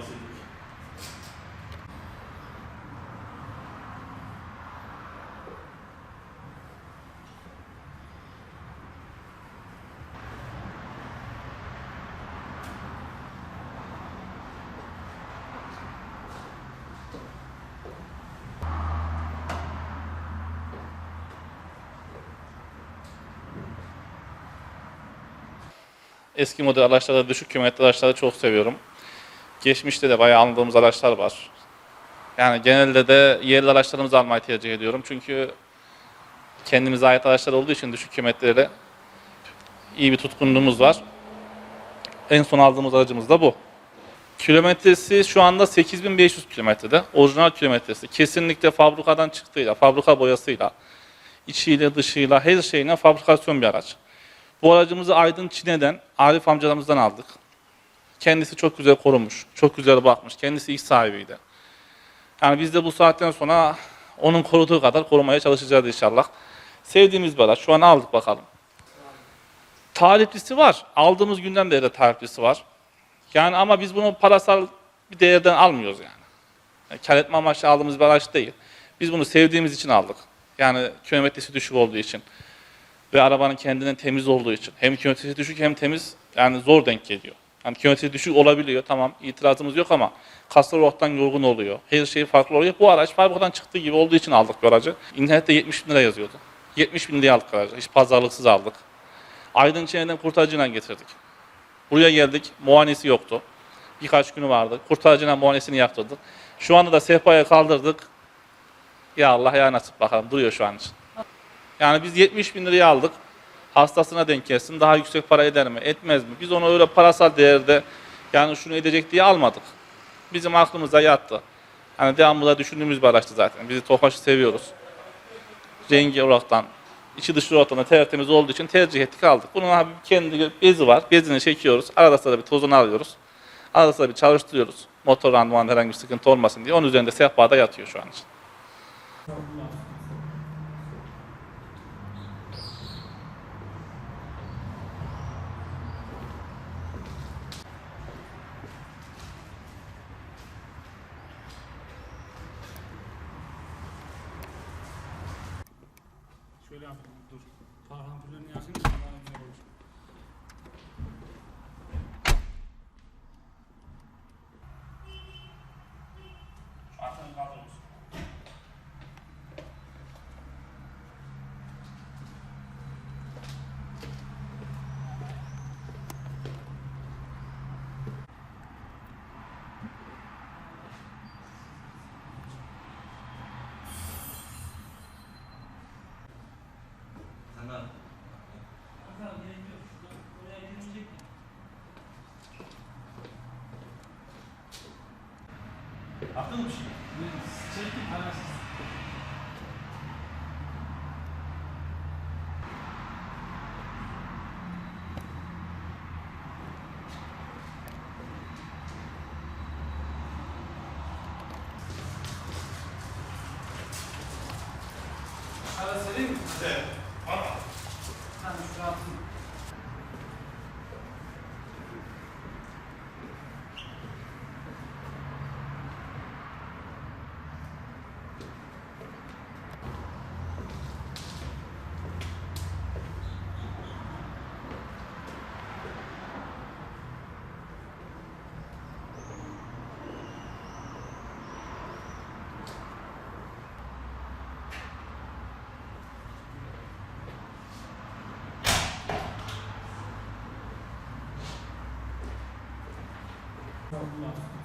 bahsettik. eski model araçlarda, düşük kilometre araçlarda çok seviyorum. Geçmişte de bayağı aldığımız araçlar var. Yani genelde de yerli araçlarımızı almayı tercih ediyorum. Çünkü kendimize ait araçlar olduğu için düşük kilometreli iyi bir tutkunluğumuz var. En son aldığımız aracımız da bu. Kilometresi şu anda 8500 kilometrede. Orijinal kilometresi. Kesinlikle fabrikadan çıktığıyla, fabrika boyasıyla, içiyle dışıyla her şeyine fabrikasyon bir araç. Bu aracımızı Aydın Çine'den, Arif amcalarımızdan aldık. Kendisi çok güzel korumuş, çok güzel bakmış. Kendisi ilk sahibiydi. Yani biz de bu saatten sonra onun koruduğu kadar korumaya çalışacağız inşallah. Sevdiğimiz bir. Şu an aldık bakalım. Tarihlisi var. Aldığımız günden beri de tarihlisi var. Yani ama biz bunu parasal bir değerden almıyoruz yani. yani kar etme amaçlı aldığımız bir araç değil. Biz bunu sevdiğimiz için aldık. Yani kilometresi düşük olduğu için ve arabanın kendinden temiz olduğu için. Hem kilometresi düşük hem temiz yani zor denk geliyor. Yani kilometresi düşük olabiliyor tamam itirazımız yok ama kaslar ortadan yorgun oluyor. Her şey farklı oluyor. Bu araç fabrikadan çıktığı gibi olduğu için aldık bu aracı. İnternette 70 bin lira yazıyordu. 70 bin liraya aldık aracı. Hiç pazarlıksız aldık. Aydın Çene'den kurtarıcıyla getirdik. Buraya geldik. Muayenesi yoktu. Birkaç günü vardı. Kurtarıcıyla muayenesini yaptırdık. Şu anda da sehpaya kaldırdık. Ya Allah ya nasip bakalım. Duruyor şu an için. Yani biz 70 bin liraya aldık. Hastasına denk gelsin. Daha yüksek para eder mi? Etmez mi? Biz onu öyle parasal değerde yani şunu edecek diye almadık. Bizim aklımıza yattı. Yani devamlı da düşündüğümüz bir araçtı zaten. Bizi Tofaş'ı seviyoruz. Rengi olaraktan, içi dışı olaraktan da tertemiz olduğu için tercih ettik aldık. Bunun abi kendi bezi var. Bezini çekiyoruz. Arada sırada bir tozunu alıyoruz. Arada sırada bir çalıştırıyoruz. Motor randımanında herhangi bir sıkıntı olmasın diye. Onun üzerinde sehpada yatıyor şu an için. böyle yaptık. Dur. Tarhan türlerini yakın. aklım düşüyor. Çektim parasız. Arası değil mi? Evet. Ara. Sen şu altını Tamam.